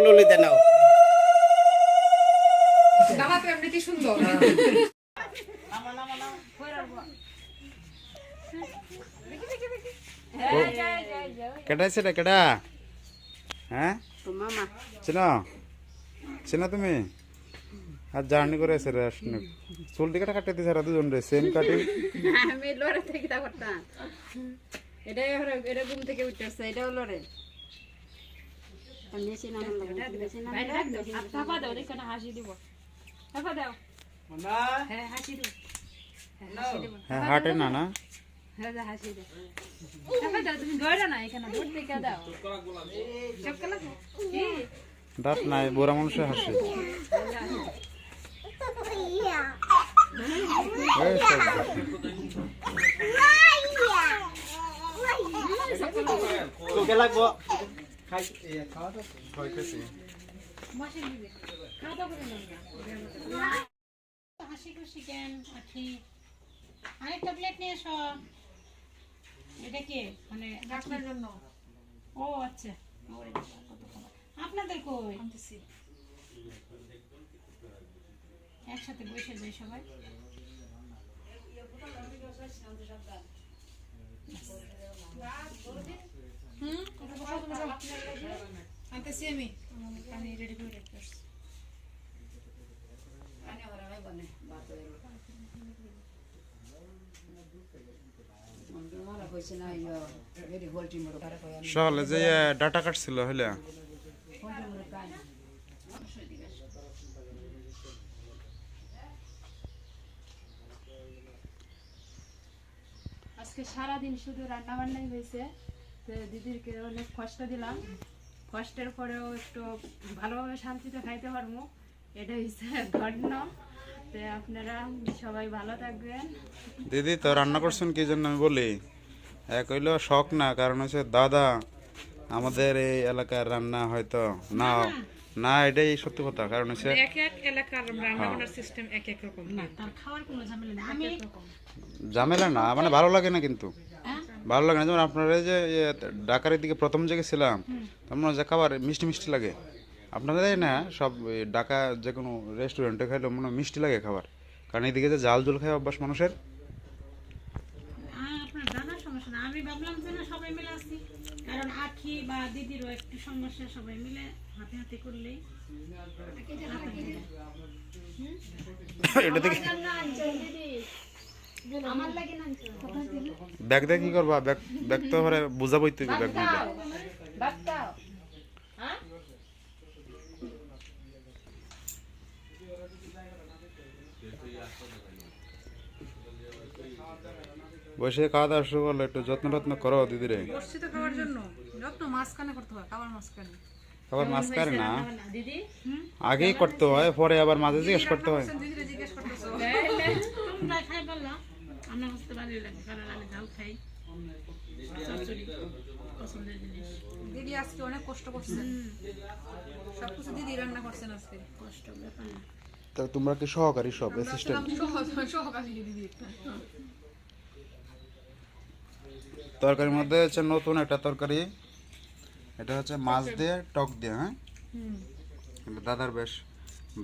কুলুলিতে নাও। দাদা তো এমনিতেই সুন্দর কেটা সেটা কেটা হ্যাঁ? চিনো? চিনো তুমি? আর জার্নি করে এসে আসনে। চুল টিকাটা কাটতে দিছে আর দুজন রে সেম কাটিং আমি লড়ে থেকে তা করতাম। এটা এটা ঘুম থেকে উঠতেছে এটা হলো রে বেশি না বেশি না দাও দেখো হাসি দিব থাপা দাও হ্যাঁ হাসি দিব হ্যাঁ হাটে না না? হ্যাঁ হাসি দে থাপা দাও তুমি না এখানে দাও কি দাঁত নাই বুড়া মানুষের হাসি। হাসি। তোকে লাগবো। হাসি খুশি কেন আঠি আরেকটা প্লেট নিয়ে এসো। এটা কি? মানে আপনার জন্য। ও আচ্ছা। আপনাদের কই? একসাথে বসে যাই সবাই হুম ওটা বসাও তো বসাও আমি পানি রেডি করে আসছি সকালে যে ডাটা কাটছিল হইলে আজকে সারা দিন শুধু রান্না বান্নাই হয়েছে। তো দিদিরকে অনেক কষ্ট দিলাম। কষ্টের পরেও একটু ভালোভাবে শান্তিতে খাইতে পারব। এটা হচ্ছে ধন্য তো আপনারা সবাই ভালো থাকবেন। দিদি তো রান্না করছেন কি জন্য আমি বলি? এক হইল শখ না কারণ হচ্ছে দাদা আমাদের এই এলাকার রান্না হয়তো না না। এটাই সত্যি কথা কারণ হচ্ছে এক এক এলাকার সিস্টেম এক এক রকম। না তার খাওয়ার কোনো ঝামেলা নেই আমি ঝামেলা না মানে ভালো লাগে না কিন্তু। ভালো লাগে না। যেমন আপনারা এই যে ইয়ে, ঢাকার দিকে প্রথম যে ছিলাম তখন যে খাবার মিষ্টি মিষ্টি লাগে। আপনাদের এই না সব ঢাকা যে কোনো রেস্টুরেন্টে খাইলে মনে হয় মিষ্টি লাগে খাবার। কারণ এইদিকে যে জাল জল খায় অভ্যাস মানুষের। আহ, আপনার দাদার সমস্যা না। আমি ভাবলাম যে না সবাই মিলে আসি কারণ আখি বা দিদিরও একটু সমস্যা সবাই মিলে হাতে হাতে করলেই। এটা থেকে ব্যাগ দিয়ে কি করবা? ব্যাগ ব্যাগ তো ঘরে বুঝাবই তুই ব্যাগ নিলে বসে খাওয়া দাওয়া শুরু করল একটু যত্ন টত্ন করো দিদিরে তো খাওয়ার জন্য। যত্ন মাঝখানে করতে হয় খাবার মাঝখানে। না। আগেই করতে হয় পরে আবার মাঝে জিজ্ঞেস করতে হয়। জিজ্ঞেস করতেছো। তোমরা খাই বললাম আমার হচ্ছে ভালো লাগে কারণ আমি ঝাল খাই। চচ্চড়ি পছন্দের জিনিস। দিদি আজকে অনেক কষ্ট করছেন সবকিছু দিদি রান্না করছেন আজকে। কষ্ট ব্যাপার না। তা তোমরা কি সহকারী সব অ্যাসিস্ট্যান্ট দিদি। তরকারির মধ্যে হচ্ছে নতুন একটা তরকারি। এটা হচ্ছে মাছ দিয়ে টক দিয়ে হ্যাঁ? এটা দাদার বেশ।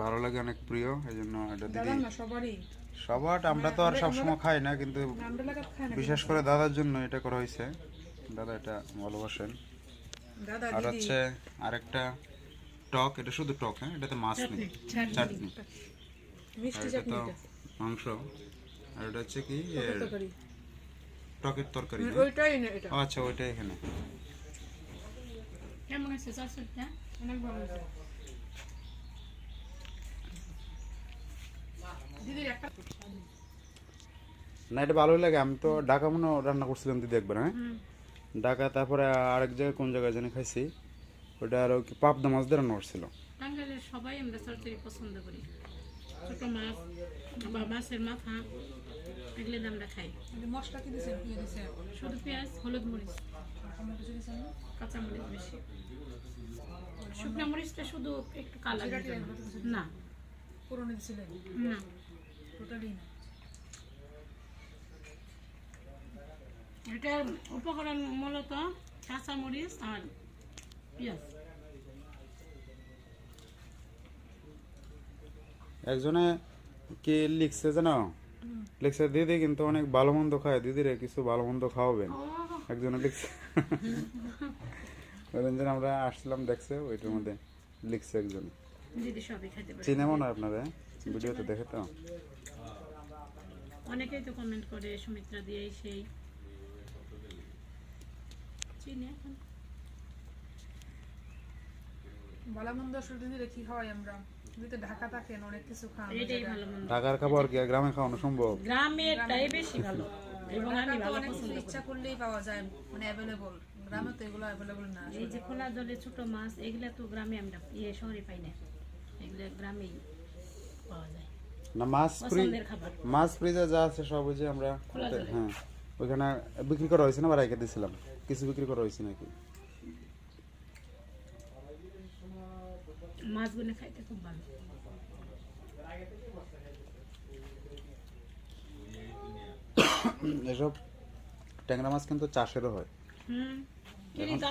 ভালো লাগে অনেক প্রিয় এই জন্য এটা দিদি না সবারই। সবার আমরা তো আর সবসময় খাই না কিন্তু আমরা লাগা খায় না বিশেষ করে দাদার জন্য এটা করা হয়েছে। দাদা এটা ভালোবাসেন। দাদা আর হচ্ছে আরেকটা টক এটা শুধু টক হ্যাঁ এটাতে মাছ নেই। চাটনি এটা তো মাংস। আর এটা হচ্ছে কি টকের তরকারি। না? ওইটাই না এটা। আচ্ছা ওইটা এখানে। কেমন আছে চচ্চড়িটা অনেক ভালো হয়েছে দিদি একটা না এটা ভালোই লাগে আমি তো ঢাকা মনে রান্না করছিলাম তুই একবার হ্যাঁ? ঢাকা তারপরে আরেক জায়গায় কোন জায়গায় জানি খাইছি ওটা আর কি পাবদা মাছ দিয়ে রান্না করছিল। টাঙ্গাইলের সবাই আমরা চচ্চড়ি পছন্দ করি। ছোট মাছ বা মাছের মাথা এগুলো আমরা খাই। মশলা কি দিছেন কি দিছেন শুধু পেঁয়াজ হলুদ মরিচ। কোনো কিছু দিছেন না কাঁচা মরিচ বেশি। শুকনো মরিচটা শুধু একটু কালার না। পুরনো না। টোটালি না। এটার উপকরণ মূলত কাঁচা মরিচ আর পেঁয়াজ। একজনে কি লিখছে জানো? লিখছে দিদি কিন্তু অনেক ভালো মন্দ খায়। দিদিরে কিছু ভালো মন্দ খাওয়াবেন। একজনে লিখছে ওই দিন আমরা আসছিলাম দেখছে ওইটার মধ্যে লিখছে একজন। চিনে মনে হয় আপনারা ভিডিওতে দেখে তো? অনেকেই তো কমেন্ট করে সুমিত্রা দিয়ে সেই। চিনি এখন। ভালো মন্দ শুধু কি হয় আমরা? যদি তো ঢাকা থাকেন অনেক কিছু খান। এটাই ভালো মন্দ। ঢাকার খাবার কি গ্রামে খাওয়ানো সম্ভব? গ্রামেরটাই বেশি ভালো। এবং আমি ভালো পছন্দ ইচ্ছা করলেই পাওয়া যায় মানে অ্যাভেলেবল গ্রামে তো এগুলো অ্যাভেলেবল না। এই যে খোলা জলে ছোট মাছ এগুলা তো গ্রামে আমরা ইয়ে শহরে পাই না। এগুলো গ্রামেই পাওয়া যায়। না মাছ ফ্রি মাছ ফ্রিজে যা আছে সব ওই যে আমরা হ্যাঁ ওইখানে বিক্রি করা হয়েছে না বা রেখে দিয়েছিলাম। কিছু বিক্রি করা হয়েছে নাকি? মাছগুলো খাইতে খুব ভালো। এসব ট্যাংরা মাছ কিন্তু চাষেরও হয়। হুম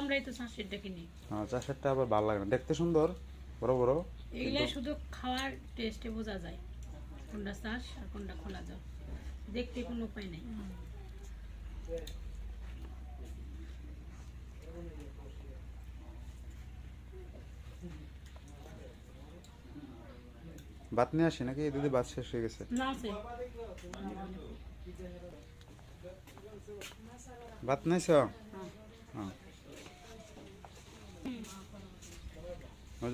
আমরাই তো হ্যাঁ, চাষেরটা আবার ভালো লাগে না। দেখতে সুন্দর বড় বড় এগুলা শুধু খাওয়ার টেস্টে বোঝা যায়। কোনটা চাষ আর কোনটা খোলা জল। দেখতে কোনো উপায় নেই। ভাত নিয়ে আসি নাকি? দিদি ভাত শেষ হয়ে গেছে। ভাত নাইছ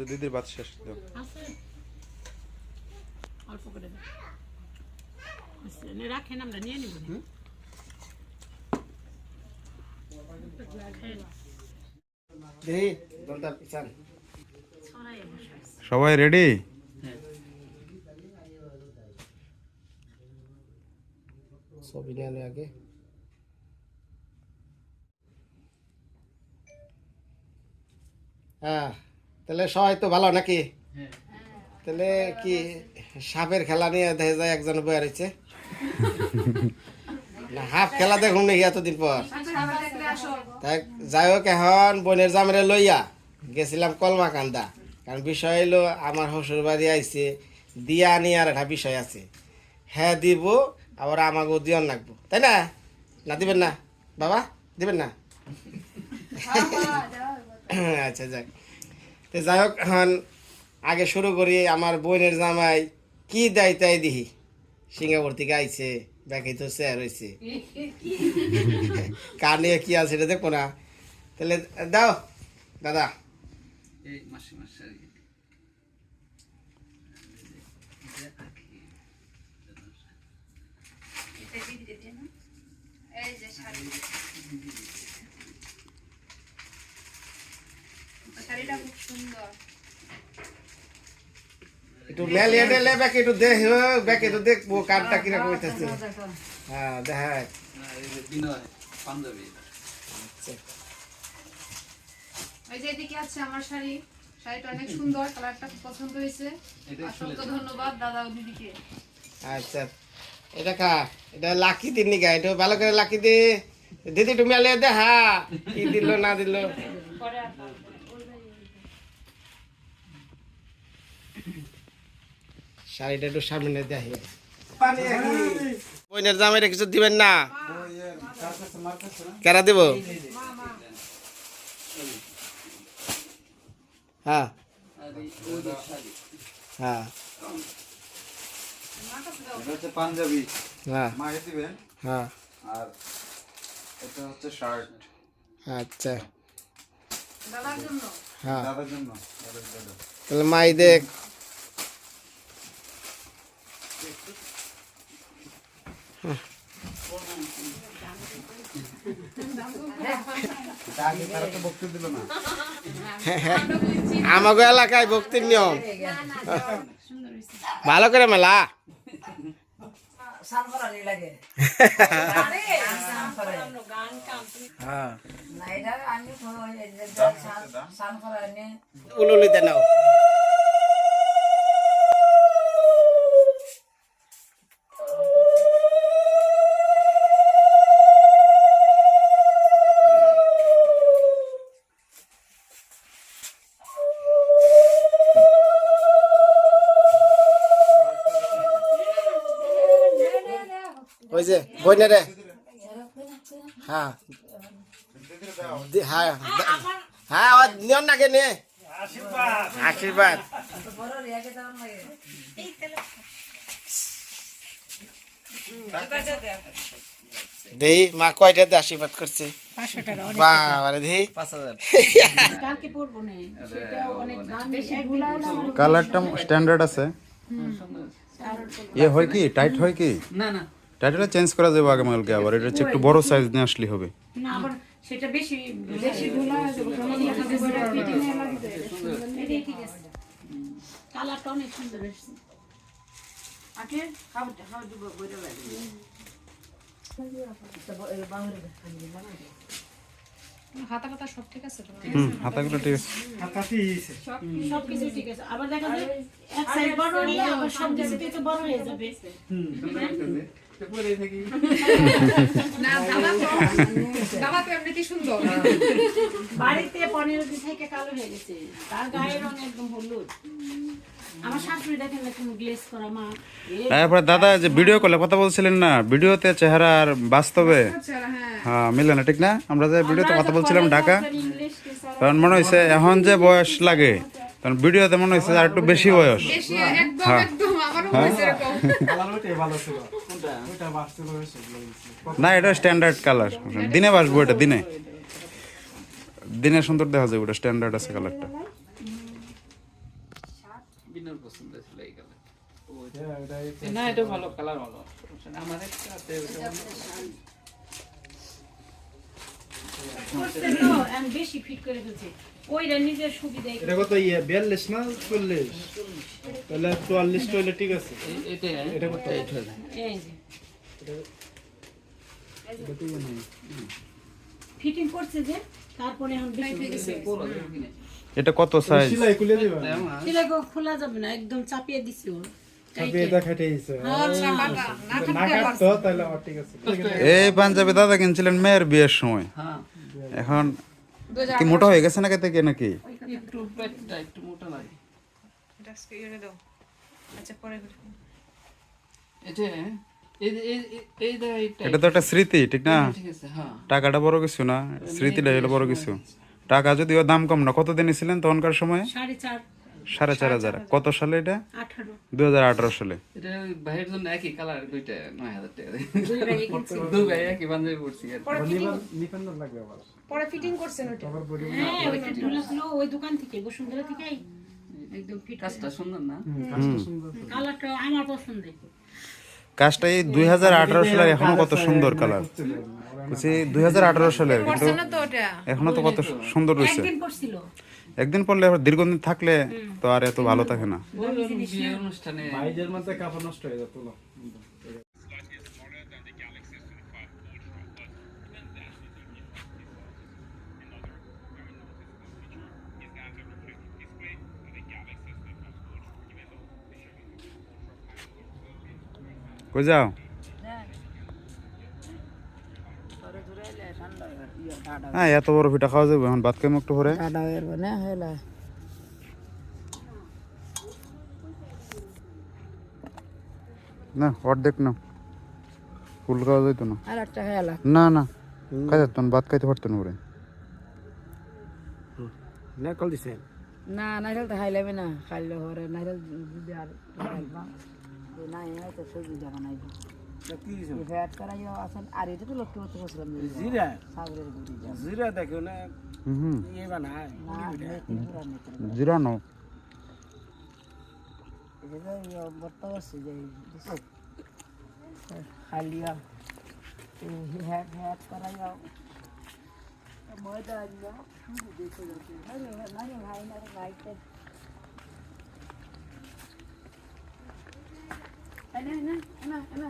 দিদির ভাত শেষ দাও অল্প করে আচ্ছা, রাখেন আমরা নিয়ে নিব। সবাই রেডি? ছবি নিয়ে আগে। হ্যাঁ তাহলে সবাই তো ভালো নাকি? তাহলে কি সাপের খেলা নিয়ে দেখা যায় একজন বয়ে রয়েছে? না হাফ খেলা দেখুন নাকি এতদিন পর? তাই যাই হোক এখন বোনের জামেরে লইয়া গেছিলাম কলমা কান্দা কারণ বিষয় হইল আমার শ্বশুর বাড়ি আইছে দিয়া নিয়ে আর একটা বিষয় আছে। হ্যাঁ দিব আবার আমাকেও দিয়ন লাগবো। তাই না? না দিবেন না? বাবা দিবেন না? আচ্ছা যাক। তো যাই হোক এখন আগে শুরু করি আমার বোনের জামাই কি দেয় তাই দিহি। সিঙ্গাপুর থেকে আইছে ব্যাকে তো চেয়ার হয়েছে কার নিয়ে কি আছে এটা দেখো না। তাহলে দাও দাদা। এই শাড়িটা খুব সুন্দর। একটু মেল এনে লে ব্যাকে একটু দেখ ব্যাকে একটু দেখব কারটা কীরকম হইতেছে হ্যাঁ দেখায় আচ্ছা। ওই যে এদিকে আছে আমার শাড়ি। শাড়িটা অনেক সুন্দর কালারটা খুব পছন্দ হয়েছে। অসংখ্য ধন্যবাদ দাদা ও দিদিকে। আচ্ছা। এটা কা এটা লাকি দিন নিকা এটা ভালো করে লাকি দে। দিদি তুমি আলে দেখা কি দিল না দিল। শাড়িটা একটু সামনে দেখি। বইনের জামাইটা কিছু দিবেন না? কেরা দিব? হ্যাঁ। হ্যাঁ। পাঞ্জাবি। হ্যাঁ। মাকে দিবেন। হ্যাঁ। আর এটা হচ্ছে শার্ট। আচ্ছা। দাদার জন্য। হ্যাঁ। দাদার জন্য। তাহলে মাই দেখ আগে তারা তো বক্তব্য দিল না আমাকে এলাকায় ভক্তির নিয়ম। ভালো করে মেলা। হ্যাঁ। উলুলিতে নাও। ওই যে বইনারে হ্যাঁ। দি- হ্যাঁ হ্যাঁ ও নিয়ন নাকি নে? আশীর্বাদ। দেই মা কয়টা দিয়ে আশীর্বাদ করছে? বাবারে দেই। কালকে পড়ব না সেটাও অনেক দামি কালারটা স্ট্যান্ডার্ড আছে। ইয়ে হয় কি টাইট হয় কি? না না। টাইট হলে চেঞ্জ করা যাবে আগামীকালকে আবার। এটা হচ্ছে একটু বড় সাইজ নিয়ে আসলে হবে। না আবার সেটা বেশি বেশি এটাই ঠিক আছে। কালারটা অনেক সুন্দর এসেছে হাতা পাতা সব ঠিক আছে তো? হুম হাতাগুলো ঠিক আছে। সবকিছু ঠিক আছে। আবার দেখা যায় এক সাইড বড় হলে আবার সব কিছুতেই তো বড় হয়ে যাবে। না দাদা তো দাদা তো এমনিতেই সুন্দর। বাড়িতে পনেরো দিন থেকে কালো হয়ে গেছে। তার গায়ের রং একদম হলুদ। আমার শাশুড়ি দেখেন না কোনো গ্লেজ করা মা। এ তারপরে দাদা যে ভিডিও কলে কথা বলছিলেন না ভিডিওতে চেহারা আর বাস্তবে হ্যাঁ। মিলে না ঠিক না? আমরা যে ভিডিওতে কথা বলছিলাম ঢাকা তখন মনে হয়েছে এখন যে বয়স লাগে তখন ভিডিওতে মনে হয়েছে আর একটু বেশি বয়স। বেশি এরকম। না এটা স্ট্যান্ডার্ড কালার দিনে বাসবো এটা দিনে। দিনে সুন্দর দেখা যায় ওটা স্ট্যান্ডার্ড আছে কালারটা বিনার পছন্দ ছিল এই কালার না এটা ভালো কালার ভালো। আমার একটা আছে ওটা করছে তো আমি বেশি ফিট করে ফেলছি। ওইটা নিজের সুবিধাই এটা কত ইয়ে? বিয়াল্লিশ না চল্লিশ? তাহলে চুয়াল্লিশ হইলে ঠিক আছে। এটা এটা কত? টাইট হয়ে যায় এই যে। ফিটিং করছে যে তারপরে এখন বেশি বড় দেখো কিনে। এটা কত সাইজ সিলাই খুলে দিবা? দিলে খোলা যাবে না একদম চাপিয়ে দিছি এটা খাইতে দিছে আচ্ছা এই পাঞ্জাবি দাদা কিনছিলেন মেয়ের বিয়ের সময়। হ্যাঁ। এখন কি মোটা হয়ে গেছে নাকি থেকে নাকি? একটু পেটটা একটু মোটা লাগে। আচ্ছা পরে এটা এই এই আচ্ছা পরে দা এইটা। এটা তো একটা স্মৃতি ঠিক না? ঠিক আছে হ্যাঁ। টাকাটা বড় কিছু না? স্মৃতিটা হলো বড় কিছু। টাকা যদিও দাম কম না কত দিন ছিলেন তখনকার সময়? সাড়ে চার। সাড়ে চার হাজার। কত সালে এটা? আঠারো। দু হাজার আঠারো সালে। এটা ভাইয়ের জন্য একই কালার দুইটা নয় হাজার টাকা দুই ভাই দুই একই পড়ছি পরে ফিটিং করছেন ওটা। হ্যাঁ ওইটা ঢুলা ওই দোকান থেকে বসুন্ধরা থেকে একদম ফিট কাজটা সুন্দর না? কালারটা আমার পছন্দের। কাজটা এই দুই হাজার আঠারো সালের এখনও কত সুন্দর কালার বলছি দুই হাজার আঠারো সালের কিন্তু এখনও তো কত সুন্দর রয়েছে একদিন পরলে আবার দীর্ঘদিন থাকলে তো আর এত ভালো থাকে না। বিয়ে অনুষ্ঠানে ভাইজের মধ্যে কাপড় নষ্ট হয়ে যেত না কই যাও হ্যাঁ এত বড় পিঠা খাওয়া যাবে এখন ভাত খাইম একটু পরে না অর্ধেক না ফুল খাওয়া যাইতো না আর একটা খেলা না না খাই যেত না ভাত খাইতে পারতো না ওরে না কল দিছে না নাইরাল তো খাইলামই না খাইলে হরে নাইরাল যদি আর খাইলাম নাই হয়তো সবজি জায়গা নাই ফ্যাট করাইও আছেন আর এটা তো লক্ষ্য করতে পারছিলাম জিরা সাগরের গুড়ি যা জিরা দেখো না হুম ইয়ে বানায় না মেথি পুরা মেথি জিরা নো এটা তো বর্তা আছে যে খালিয়া হ্যাট হ্যাট করাইও ময়দা আনিয়া শুধু দেখে যাচ্ছে না ভাই না ভাইতে না না না না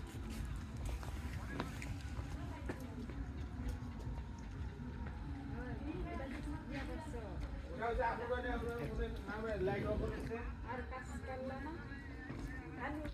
el like, no